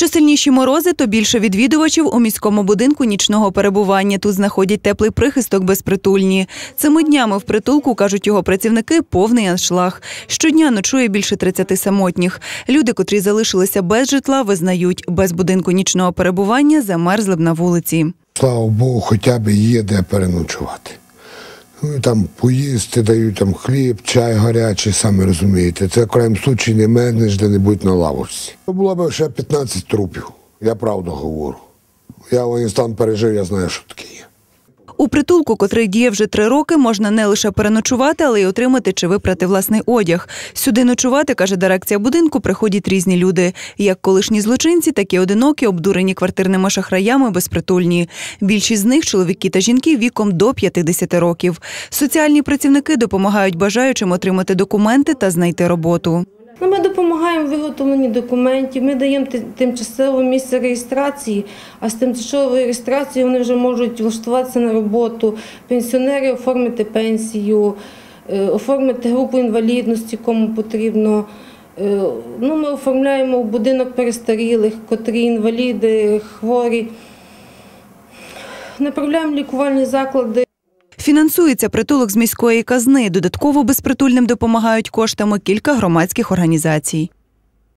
Що сильніші морози, то більше відвідувачів у міському будинку нічного перебування. Тут знаходять теплий прихисток безпритульні. Цими днями в притулку, кажуть його працівники, повний аншлаг. Щодня ночує більше 30 самотніх. Люди, котрі залишилися без житла, визнають, без будинку нічного перебування замерзли б на вулиці. Слава Богу, хоча б є де переночувати. Ну, там поїсти, дають там хліб, чай гарячий, самі розумієте. Це в крайньому случаї не мерзнеш де-небудь на лавочці. Було б ще 15 трупів, я правду говорю. Я Афганістан пережив, я знаю, що таке є. У притулку, котрий діє вже три роки, можна не лише переночувати, але й отримати чи випрати власний одяг. Сюди ночувати, каже дирекція будинку, приходять різні люди, як колишні злочинці, так і одинокі, обдурені квартирними шахраями, безпритульні. Більшість з них чоловіки та жінки віком до 50 років. Соціальні працівники допомагають бажаючим отримати документи та знайти роботу. Ну, ми допомагаємо в виготовленні документів, ми даємо тимчасове місце реєстрації, а з тимчасової реєстрації вони вже можуть влаштуватися на роботу, пенсіонери оформити пенсію, е, оформити групу інвалідності, кому потрібно. Е, Ну, ми оформляємо будинок перестарілих, котрі інваліди, хворі. Направляємо лікувальні заклади. Фінансується притулок з міської казни. Додатково безпритульним допомагають коштами кілька громадських організацій.